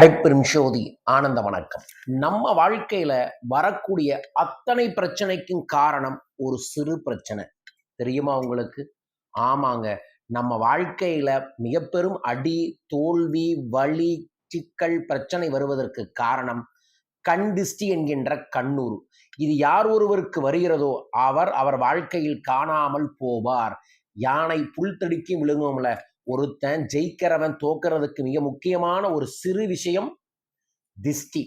அரைப்பெரும் ஜோதி ஆனந்த வணக்கம். நம்ம வாழ்க்கையில வரக்கூடிய அத்தனை பிரச்சனைக்கும் காரணம் ஒரு சிறு பிரச்சனை. தெரியுமா உங்களுக்கு? ஆமாங்க. நம்ம வாழ்க்கையில மிக பெரும் அடி தோல்வி வலி சிக்கல் பிரச்சனை வருவதற்கு காரணம் கண் திஷ்டி என்கின்ற கண்ணூர். இது யார் ஒருவருக்கு வருகிறதோ அவர் அவர் வாழ்க்கையில் காணாமல் போவார். யானை புல் தடுக்கி விழுங்கும்ல ஒருத்தன் ஜெயிக்கிறவன் தோக்கிறதுக்கு மிக முக்கியமான ஒரு சிறு விஷயம் திஷ்டி.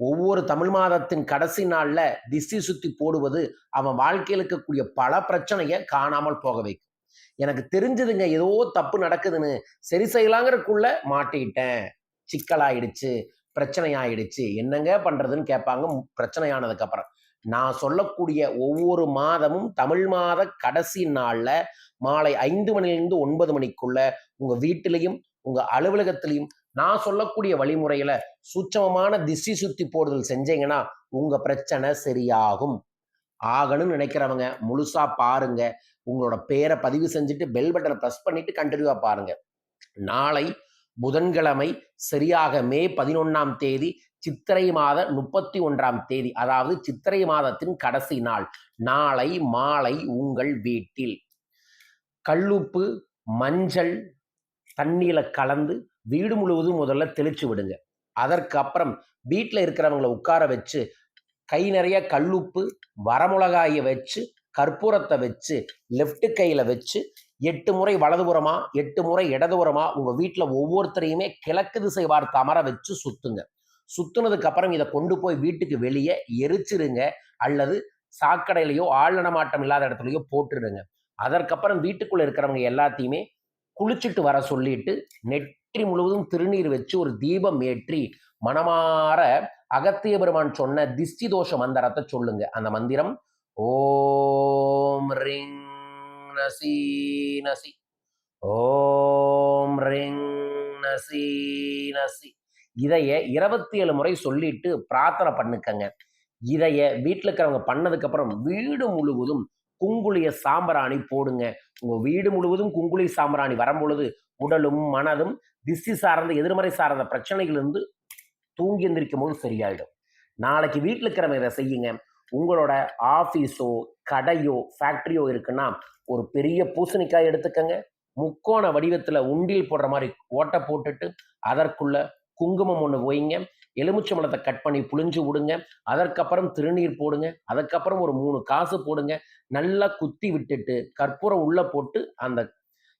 ஒவ்வொரு தமிழ் மாதத்தின் கடைசி நாளில் திஷ்டி சுத்தி போடுவது அவன் வாழ்க்கையில் இருக்கக்கூடிய பல பிரச்சனையை காணாமல் போக வைக்கும். எனக்கு தெரிஞ்சதுங்க ஏதோ தப்பு நடக்குதுன்னு சரி செய்யலாங்கிறதுக்குள்ள மாட்டிக்கிட்டேன். சிக்கலாயிடுச்சு பிரச்சனை ஆயிடுச்சு என்னங்க பண்றதுன்னு கேட்பாங்க பிரச்சனையானதுக்கு அப்புறம். நான் சொல்லக்கூடிய ஒவ்வொரு மாதமும் தமிழ் மாத கடைசி நாளில் மாலை ஐந்து மணிலிருந்து ஒன்பது மணிக்குள்ள உங்க வீட்டிலையும் உங்க அலுவலகத்திலையும் நான் சொல்லக்கூடிய வழிமுறையில சூட்சமமான திசை சுத்தி போடுதல் செஞ்சீங்கன்னா உங்க பிரச்சனை சரியாகும். ஆகணும்னு நினைக்கிறவங்க முழுசா பாருங்க. உங்களோட பேரை பதிவு செஞ்சுட்டு பெல் பட்டனை ப்ரெஸ் பண்ணிட்டு கண்டினியூவா பாருங்க. நாளை புதன்கிழமை சரியாக மே பதினொன்னாம் தேதி சித்திரை மாத முப்பத்தி ஒன்றாம் தேதி அதாவது சித்திரை மாதத்தின் கடைசி நாள் நாளை மாலை உங்கள் வீட்டில். கல்லுப்பு மஞ்சள் தண்ணியில கலந்து வீடு முழுவதும் முதல்ல தெளிச்சு விடுங்க. அதற்கு அப்புறம் வீட்டில் இருக்கிறவங்கள உட்கார வச்சு கை நிறைய கல்லுப்பு வரமிளகாயை வச்சு கற்பூரத்தை வச்சு லெஃப்ட் கையில் வச்சு எட்டு முறை வலதுபுறமா எட்டு முறை இடதுபுறமா உங்கள் வீட்டில் ஒவ்வொருத்தரையுமே கிழக்கு திசை பார்த்து அமர வச்சு சுத்துங்க. சுத்துனதுக்கு அப்புறம் இதை கொண்டு போய் வீட்டுக்கு வெளியே எரிச்சிருங்க அல்லது சாக்கடையிலையோ ஆழ்நடமாட்டம் இல்லாத இடத்துலையோ போட்டுருங்க. அதற்கப்புறம் வீட்டுக்குள்ள இருக்கிறவங்க எல்லாத்தையுமே குளிச்சுட்டு வர சொல்லிட்டு நெற்றி முழுவதும் திருநீர் வச்சு ஒரு தீபம் ஏற்றி மனமாற அகத்திய பெருமான் சொன்ன திஷ்டி தோஷ மந்திரத்தை சொல்லுங்க. அந்த மந்திரம் ஓம் ரிங் நசி நசி ஓம் ரிங் நசி நசி. இதைய இருபத்தி ஏழு முறை சொல்லிட்டு பிரார்த்தனை பண்ணுக்கங்க. இதைய வீட்டில் இருக்கிறவங்க பண்ணதுக்கப்புறம் வீடு முழுவதும் குங்குளிய சாம்பிராணி போடுங்க. உங்க வீடு முழுவதும் குங்குளி சாம்பிராணி வரும்பொழுது உடலும் மனதும் திசி சார்ந்த எதிர்மறை சார்ந்த பிரச்சனைகளிலிருந்து தூங்கி எந்திரிக்கும் போது சரியாயிடும். நாளைக்கு வீட்டில் இருக்கிறவங்க இதை செய்யுங்க. உங்களோட ஆஃபீஸோ கடையோ ஃபேக்ட்ரியோ இருக்குன்னா ஒரு பெரிய பூசணிக்காய் எடுத்துக்கங்க. முக்கோண வடிவத்தில் உண்டில் போடுற மாதிரி ஓட்டை போட்டுட்டு அதற்குள்ள குங்குமம் ஒன்று வைங்க. எலுமிச்சம்பழத்தை கட் பண்ணி புழிஞ்சு விடுங்க. அதற்கப்புறம் திருநீர் போடுங்க. அதுக்கப்புறம் ஒரு மூணு காசு போடுங்க. நல்லா குத்தி விட்டுட்டு கற்பூரம் உள்ளே போட்டு அந்த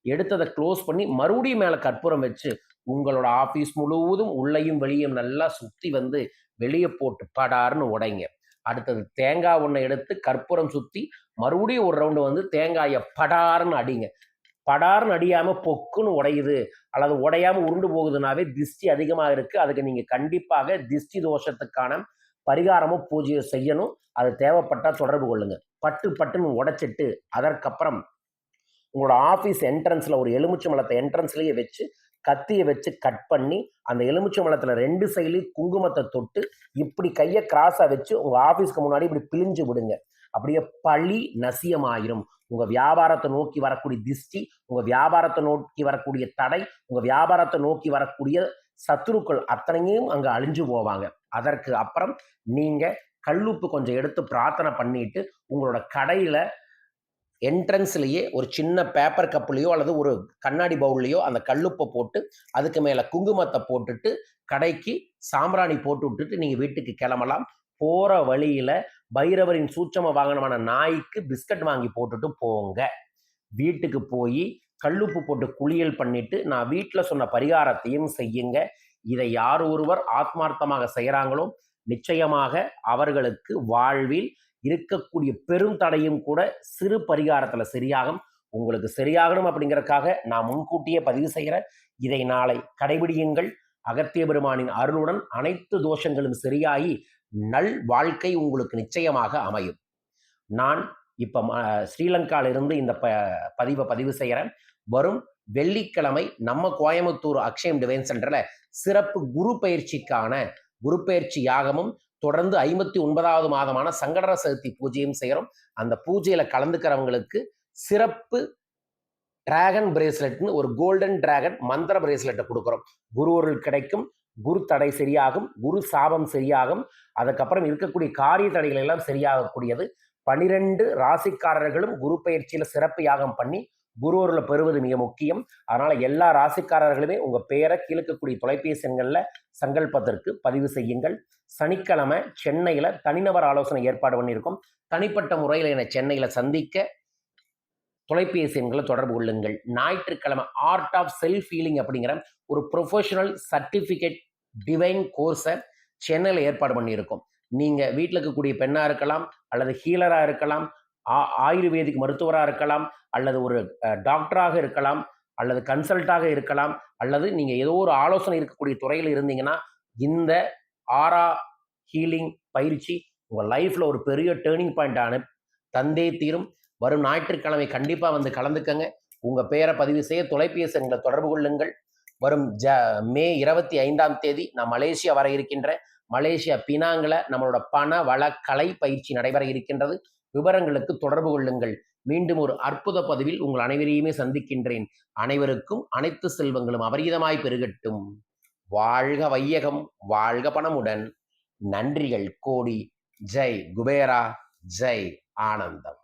எடுத்ததை க்ளோஸ் பண்ணி மறுபடியும் மேலே கற்பூரம் வச்சு உங்களோட ஆஃபீஸ் முழுவதும் உள்ளேயும் வெளியும் நல்லா சுற்றி வந்து வெளியே போட்டு படார்னு உடைங்க. அடுத்தது தேங்காய் ஒன்றை எடுத்து கற்பூரம் சுற்றி மறுபடியும் ஒரு ரவுண்டு வந்து தேங்காயை படார்னு அடிங்க. படார்னு அடியாம பொக்குன்னு உடையுது அல்லது உடையாம உருண்டு போகுதுனாவே திஷ்டி அதிகமாக இருக்கு. அதுக்கு நீங்க கண்டிப்பாக திஷ்டி தோஷத்துக்கான பரிகாரமும் பூஜையை செய்யணும். அது தேவைப்பட்டா தொடர்பு கொள்ளுங்க. பட்டு பட்டுன்னு உடைச்சிட்டு அதற்கப்புறம் உங்களோட ஆஃபீஸ் என்ட்ரன்ஸில் ஒரு எலுமிச்சை மலத்தை என்ட்ரன்ஸ்லயே வச்சு கத்தியை வச்சு கட் பண்ணி அந்த எலுமிச்சை மலத்தில் ரெண்டு சைட்லையும் குங்குமத்தை தொட்டு இப்படி கையை கிராஸாக வச்சு உங்கள் ஆஃபீஸ்க்கு முன்னாடி இப்படி பிழிஞ்சு விடுங்க. அப்படியே பழி நசியமாயிரும். உங்க வியாபாரத்தை நோக்கி வரக்கூடிய திஷ்டி உங்க வியாபாரத்தை நோக்கி வரக்கூடிய தடை உங்க வியாபாரத்தை நோக்கி வரக்கூடிய சத்துருக்கள் அத்தனையும் அங்க அழிஞ்சு போவாங்க. அதற்கு அப்புறம் நீங்க கல்லுப்பு கொஞ்சம் எடுத்து பிரார்த்தனை பண்ணிட்டு உங்களோட கடையில என்ட்ரன்ஸ்லேயே ஒரு சின்ன பேப்பர் கப்புலையோ அல்லது ஒரு கண்ணாடி பவுல்லையோ அந்த கல்லுப்பை போட்டு அதுக்கு மேலே குங்குமத்தை போட்டுட்டு கடைக்கு சாம்பிராணி போட்டு விட்டுட்டு நீங்கள் வீட்டுக்கு கிளம்பலாம். போகிற வழியில் பைரவரின் சூட்சம வாகனமான நாய்க்கு பிஸ்கட் வாங்கி போட்டுட்டு போங்க. வீட்டுக்கு போய் கல்லுப்பு போட்டு குளியல் பண்ணிட்டு நான் வீட்டில் சொன்ன பரிகாரத்தையும் செய்யுங்க. இதை யார் ஒருவர் ஆத்மார்த்தமாக செய்கிறாங்களோ நிச்சயமாக அவர்களுக்கு வாழ்வில் இருக்கக்கூடிய பெரும் தடையும் கூட சிறு பரிகாரத்தில் சரியாகும். உங்களுக்கு சரியாகணும் அப்படிங்கறதுக்காக நான் முன்கூட்டியே பதிவு செய்கிறேன். இதை நாளை கடைபிடியுங்கள். அகத்திய பெருமானின் அருளுடன் அனைத்து தோஷங்களும் சரியாகி நல் வாழ்க்கை உங்களுக்கு நிச்சயமாக அமையும். நான் இப்போ ஸ்ரீலங்காவிலிருந்து இந்த ப பதிவை பதிவு செய்கிறேன் வரும் வெள்ளிக்கிழமை நம்ம கோயம்புத்தூர் அக்ஷயம் டிவைன் சென்டரில் சிறப்பு குரு பயிற்சிக்கான குரு பயிற்சி யாகமும் தொடர்ந்து ஐம்பத்தி ஒன்பதாவது மாதமான சங்கடர சதுர்த்தி பூஜையும் செய்கிறோம் அந்த பூஜையில கலந்துக்கிறவங்களுக்கு சிறப்பு டிராகன் பிரேஸ்லெட்னு ஒரு கோல்டன் டிராகன் மந்திர பிரேஸ்லெட்டை கொடுக்குறோம். குருவருள் கிடைக்கும். குரு தடை சரியாகும் குரு சாபம் சரியாகும். அதுக்கப்புறம் இருக்கக்கூடிய காரிய தடைகள் எல்லாம் சரியாகக்கூடியது. பனிரெண்டு ராசிக்காரர்களும் குரு பயிற்சியில் சிறப்பு யாகம் பண்ணி குருவரில் பெறுவது மிக முக்கியம். அதனால எல்லா ராசிக்காரர்களுமே உங்க பெயரை கீழக்கக்கூடிய தொலைபேசி எண்களில் சங்கல்பத்திற்கு பதிவு செய்யுங்கள். சனிக்கிழமை சென்னையில் தனிநபர் ஆலோசனை ஏற்பாடு பண்ணியிருக்கோம். தனிப்பட்ட முறையில் என்னை சென்னையில் சந்திக்க தொலைபேசி எண்களை தொடர்பு கொள்ளுங்கள். ஞாயிற்றுக்கிழமை ஆர்ட் ஆஃப் செல்ஃப் ஹீலிங் அப்படிங்கிற ஒரு ப்ரொஃபஷனல் சர்டிஃபிகேட் டிவைன் கோர்ஸை சென்னையில் ஏற்பாடு பண்ணியிருக்கோம். நீங்கள் வீட்டில் இருக்கக்கூடிய பெண்ணாக இருக்கலாம் அல்லது ஹீலராக இருக்கலாம் ஆ- ஆயுர்வேதிக் மருத்துவராக இருக்கலாம் அல்லது ஒரு டாக்டராக இருக்கலாம் அல்லது கன்சல்ட்டாக இருக்கலாம் அல்லது நீங்கள் ஏதோ ஒரு ஆலோசனை இருக்கக்கூடிய துறையில் இருந்தீங்கன்னா இந்த ஆரா ஹீலிங் பயிற்சி உங்கள் லைஃப்பில் ஒரு பெரிய டேர்னிங் பாயிண்ட் ஆன தந்தே தீரும். வரும் ஞாயிற்றுக்கிழமை கண்டிப்பாக வந்து கலந்துக்கங்க. உங்கள் பெயரை பதிவு செய்ய தொலைபேசி எங்களை தொடர்பு கொள்ளுங்கள். வரும் ஜ மே இருபத்தி ஐந்தாம் தேதி நான் மலேசியா வர இருக்கின்றேன் மலேசியா பினாங்கில் நம்மளோட பண வள கலை பயிற்சி நடைபெற இருக்கின்றது. விவரங்களுக்கு தொடர்பு கொள்ளுங்கள். மீண்டும் ஒரு அற்புத பதிவில் உங்கள் அனைவரையுமே சந்திக்கின்றேன். அனைவருக்கும் அனைத்து செல்வங்களும் அபரீதமாய் பெருகட்டும். வாழ்க வையகம் வாழ்க பணமுடன். நன்றிகள் கோடி. ஜெய் குபேரா ஜெய் ஆனந்தம்.